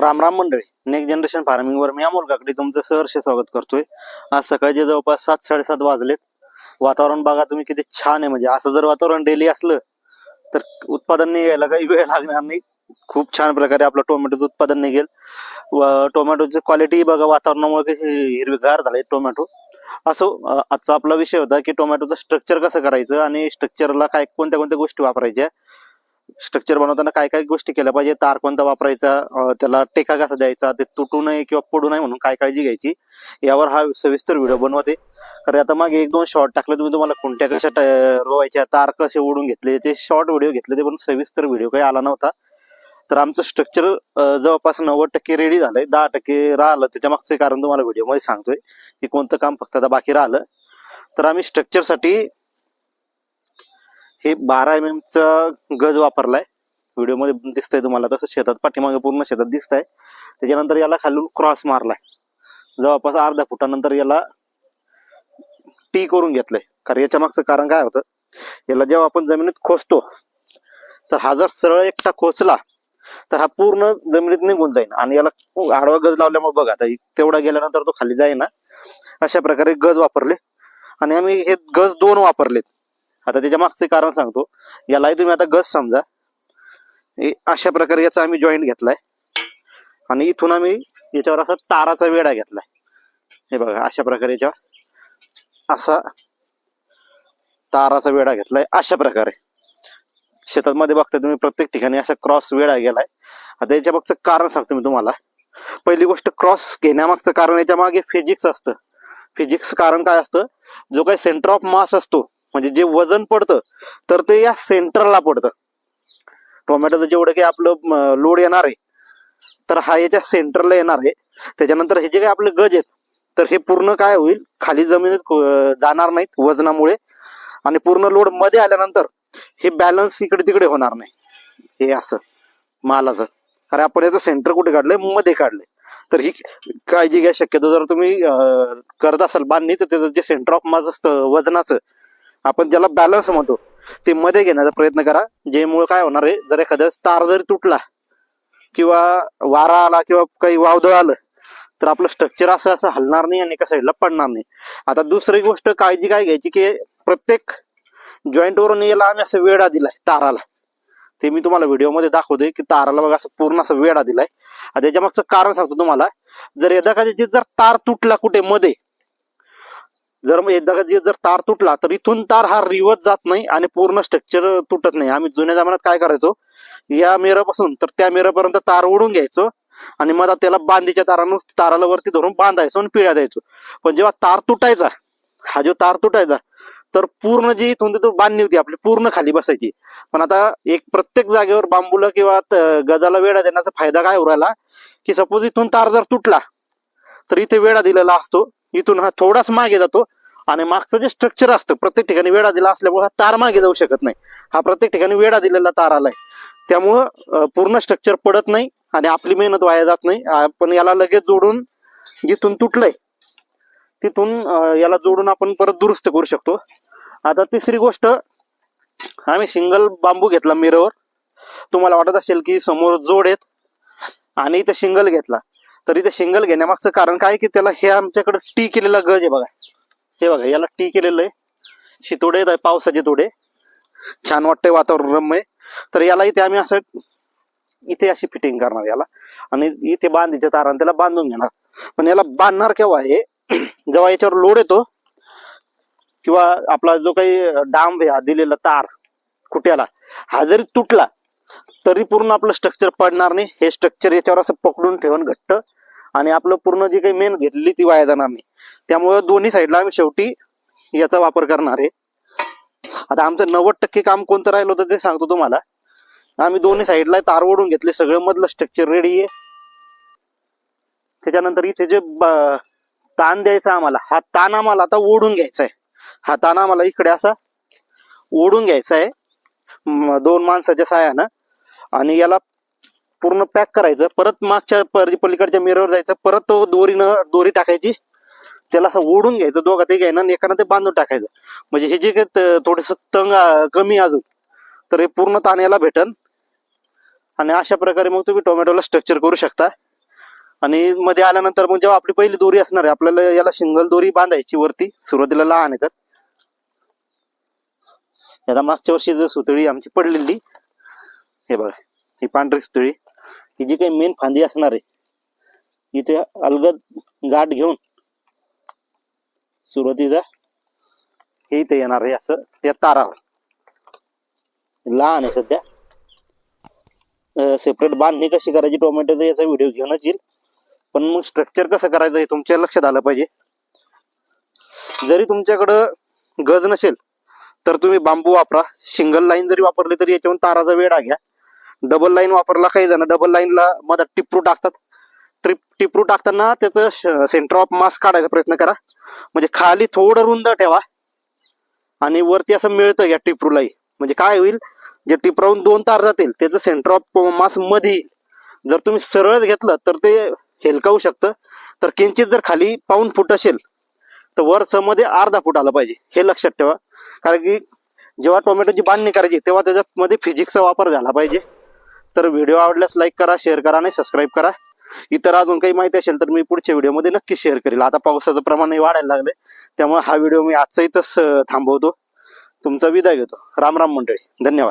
राम राम मंडळी next generation farming वर मी अमोल काकडे तुमचं सहर्ष स्वागत करतोय. आज सकाळचे जवळपास सात साडेसात वाजलेत. वातावरण बघा तुम्ही किती छान आहे म्हणजे. असं जर वातावरण डेली असलं तर उत्पादन निघायला काही वेळ लागणार नाही. खूप छान प्रकारे आपलं टोमॅटोचं उत्पादन निघेल. व टोमॅटोची क्वालिटी बघा वातावरणामुळे हिरवीगार झाले टोमॅटो. असो आजचा आपला विषय होता की टोमॅटोचं स्ट्रक्चर कसं करायचं आणि स्ट्रक्चरला काय कोणत्या कोणत्या गोष्टी वापरायच्या. स्ट्रक्चर बनवताना काय काय गोष्टी केल्या पाहिजे तार कोणता वापरायचा त्याला टेका कसा द्यायचा ते तुटू नये किंवा पडू नये म्हणून काय काळजी घ्यायची यावर हा सविस्तर व्हिडिओ बनवते. कारण आता मागे एक दोन शॉर्ट टाकले तुम्ही तुम्हाला कोणत्या कशा ट- रोवायच्या तार कसे ओढून घेतले ते शॉर्ट व्हिडिओ घेतले ते पण सविस्तर व्हिडिओ काही आला नव्हता. तर आमचं स्ट्रक्चर जवळपास नव्वद टक्के रेडी झालंय दहा टक्के राहिलं त्याच्या मागचं कारण तुम्हाला व्हिडिओमध्ये सांगतोय की कोणतं काम फक्त आता बाकी राहिलं. तर आम्ही स्ट्रक्चरसाठी हे बारा एम एमचा गज वापरलाय. व्हिडिओमध्ये दिसतंय तुम्हाला तसं शेतात पाठीमागे पूर्ण शेतात दिसतंय. त्याच्यानंतर याला खालून क्रॉस मारलाय. जवळपास अर्धा फुटानंतर याला टी करून घेतलंय. कारण याच्या मागचं कारण काय होतं? याला जेव्हा आपण जमिनीत खोचतो तर हा जर सरळ एकटा खोचला तर हा पूर्ण जमिनीत निघून जाईल आणि याला आडवा गज लावल्यामुळे बघा आता तेवढा गेल्यानंतर तो खाली जाईना. अशा प्रकारे गज वापरले. आणि आम्ही हे गज दोन वापरलेत. आता त्याच्या मागचे कारण सांगतो. यालाही तुम्ही आता गस समजा. हे अशा प्रकारे याचा आम्ही जॉईंट घेतलाय. आणि इथून आम्ही याच्यावर असा ताराचा वेढा घेतलाय. हे बघा अशा प्रकारे याच्यावर असा ताराचा वेढा घेतलाय. अशा प्रकारे. शेतामध्ये बघता तुम्ही प्रत्येक ठिकाणी असा क्रॉस वेढा गेलाय. आता याच्या मागचं कारण सांगतो मी तुम्हाला. पहिली गोष्ट क्रॉस घेण्यामागचं कारण याच्या मागे फिजिक्स असतं. फिजिक्स कारण काय असतं? जो काही सेंटर ऑफ मास असतो म्हणजे जे वजन पडतं तर ते या सेंटरला पडतं. टोमॅटोचं जेवढं काही आपलं लोड येणार आहे तर हा याच्या सेंटरला येणार आहे. त्याच्यानंतर हे जे काही आपले गज आहेत तर हे पूर्ण काय होईल? खाली जमिनीत जाणार नाहीत वजनामुळे. आणि पूर्ण लोडमध्ये आल्यानंतर हे बॅलन्स इकडे तिकडे होणार नाही. हे असं मालाचं. अरे आपण याचं सेंटर कुठे काढलंय? मध्ये काढलंय. तर ही काळजी घ्या शक्यतो जर तुम्ही करत असाल बांधणी तर त्याचं जे सेंटर ऑफ मास असतं वजनाचं आपण ज्याला बॅलन्स म्हणतो ते मध्ये घेण्याचा प्रयत्न करा. जेमुळे काय होणार आहे जर एखादं तार जरी तुटला किंवा वारा आला किंवा काही वावदळ आलं तर आपलं स्ट्रक्चर असं असं हलणार नाही आणि एका साईडला पडणार नाही. आता दुसरी गोष्ट काळजी काय घ्यायची की प्रत्येक जॉईंटवरून यायला याला आम्ही असं वेढा दिलाय ताराला. ते मी तुम्हाला व्हिडिओमध्ये दाखवतोय की ताराला बघा असं पूर्ण असं वेढा दिलाय. आता त्याच्या मागचं कारण सांगतो तुम्हाला. जर एकदा जर तार तुटला कुठे मध्ये जर मग एकदा जर तार तुटला तर इथून तार हा रिवत जात नाही आणि पूर्ण स्ट्रक्चर तुटत नाही. आम्ही जुन्या जमान्यात काय करायचो? या मेरापासून तर त्या मेरापर्यंत तार ओढून घ्यायचो आणि मग त्याला बांधीच्या तारानं ताराला वरती धरून बांधायचो आणि पिळ्या द्यायचो. पण जेव्हा तार तुटायचा हा जो तार तुटायचा तर पूर्ण जी इथून तिथून बांधणी होती आपली पूर्ण खाली बसायची. पण आता एक प्रत्येक जागेवर बांबूला किंवा गजाला वेढा देण्याचा फायदा काय हो उरायला की सपोज इथून तार जर तुटला तर इथे वेढा दिलेला असतो. इथून हा थोडाच मागे जातो आणि मागचं जे स्ट्रक्चर असतं प्रत्येक ठिकाणी वेढा दिला असल्यामुळे हा तार मागे जाऊ शकत नाही. हा प्रत्येक ठिकाणी वेढा दिलेला तार आलाय. त्यामुळं पूर्ण स्ट्रक्चर पडत नाही आणि आपली मेहनत वाया जात नाही. आपण याला लगेच जोडून जिथून तुटलंय तिथून याला जोडून आपण परत दुरुस्त करू शकतो. आता तिसरी गोष्ट आम्ही सिंगल बांबू घेतला मिरवर तुम्हाला वाटत असेल की समोर जोड आहेत आणि इथं सिंगल घेतला. तर इथे शिंगल घेण्यामागचं कारण काय की त्याला हे आमच्याकडे टी केलेला गज आहे बघा. हे बघा याला टी केलेलं आहे. शितोडे पावसाचे तोडे. छान वाटतंय वातावरण रम्य तर याला इथे आम्ही असं इथे अशी फिटिंग करणार याला. आणि इथे बांधीच्या ताराने त्याला बांधून घेणार. पण याला बांधणार केव्हा आहे? जेव्हा याच्यावर लोड येतो किंवा आपला जो काही डांब आहे हा दिलेला तार खुट्याला हा जरी तुटला तरी पूर्ण आपलं स्ट्रक्चर पडणार नाही. हे स्ट्रक्चर याच्यावर असं पकडून ठेवून घट्ट. आणि आपलं पूर्ण जी काही मेन घेतली ती वाया जाणार नाही. त्यामुळे दोन्ही साईडला आम्ही शेवटी याचा वापर करणार आहे. आता आमचं नव्वद टक्के काम कोणतं राहिलं होतं ते सांगतो तुम्हाला. आम्ही दोन्ही साईडला तार ओढून घेतले. सगळं मधलं स्ट्रक्चर रेडी आहे. त्याच्यानंतर इथे जे ब- ताण द्यायचा आम्हाला हा ताण आम्हाला आता ओढून घ्यायचा आहे. हा ताण आम्हाला इकडे असा ओढून घ्यायचा आहे. दोन माणसाच्या सहाय्यानं आणि याला पूर्ण पॅक करायचं. परत मागच्या पलीकडच्या मिरवर जायचं. परत तो दोरीनं दोरी टाकायची. त्याला असं ओढून घ्यायचं. दोघा ते घ्यायनं आणि एकानं ते बांधून टाकायचं. म्हणजे हे जे काही थोडस तंग कमी अजून. तर हे पूर्ण ताण्याला भेटन. आणि अशा प्रकारे मग तुम्ही टोमॅटोला स्ट्रक्चर करू शकता. आणि मध्ये आल्यानंतर मग जेव्हा आपली पहिली दोरी असणार आहे आपल्याला याला सिंगल दोरी बांधायची वरती. सुरुवातीला लहान आहे तर मागच्या वर्षी जर सुतळी आमची पडलेली हे बघा ही पांढरी स्तुळी ही जी काही मेन फांदी असणार आहे इथे अलगद गाठ घेऊन सुरुवातीचा हे इथे येणार आहे असं या तारावर. लहान आहे सध्या. सेपरेट बांधणी कशी करायची टोमॅटोचा याचा व्हिडिओ घेऊनच येईल. पण मग स्ट्रक्चर कसं करायचं हे तुमच्या लक्षात आलं पाहिजे. जरी तुमच्याकडं गज नसेल तर तुम्ही बांबू वापरा. सिंगल लाईन जरी वापरली तरी याच्यावर ताराचा वेळ घ्या. डबल लाईन वापरला काही जण डबल लाईनला मधात टिपरू टाकतात. ट्रिप टिपरू टाकताना त्याचं सेंटर ऑफ मास काढायचा प्रयत्न करा. म्हणजे खाली थोडं रुंद ठेवा. आणि वरती असं मिळतं या टिपरूलाही. म्हणजे काय होईल? जे टिपरावून दोन तार जातील त्याचं सेंटर ऑफ मासमध्ये येईल. जर तुम्ही सरळ घेतलं तर ते हेलकावू शकतं. तर किंचित जर खाली पाऊन फूट असेल तर वरचं मध्ये अर्धा फूट आलं पाहिजे. हे लक्षात ठेवा. कारण की जेव्हा टोमॅटोची बांधणी करायची तेव्हा त्याच्यामध्ये फिजिक्सचा वापर झाला पाहिजे. तर व्हिडिओ आवडल्यास लाईक करा शेअर करा आणि सबस्क्राईब करा. इतर अजून काही माहिती असेल तर मी पुढच्या व्हिडिओमध्ये नक्की शेअर करेल. आता पावसाचं प्रमाणही वाढायला लागले त्यामुळे हा व्हिडिओ मी आजचा इथंच थांबवतो. तुमचा विदाय घेतो. राम राम मंडळी. धन्यवाद.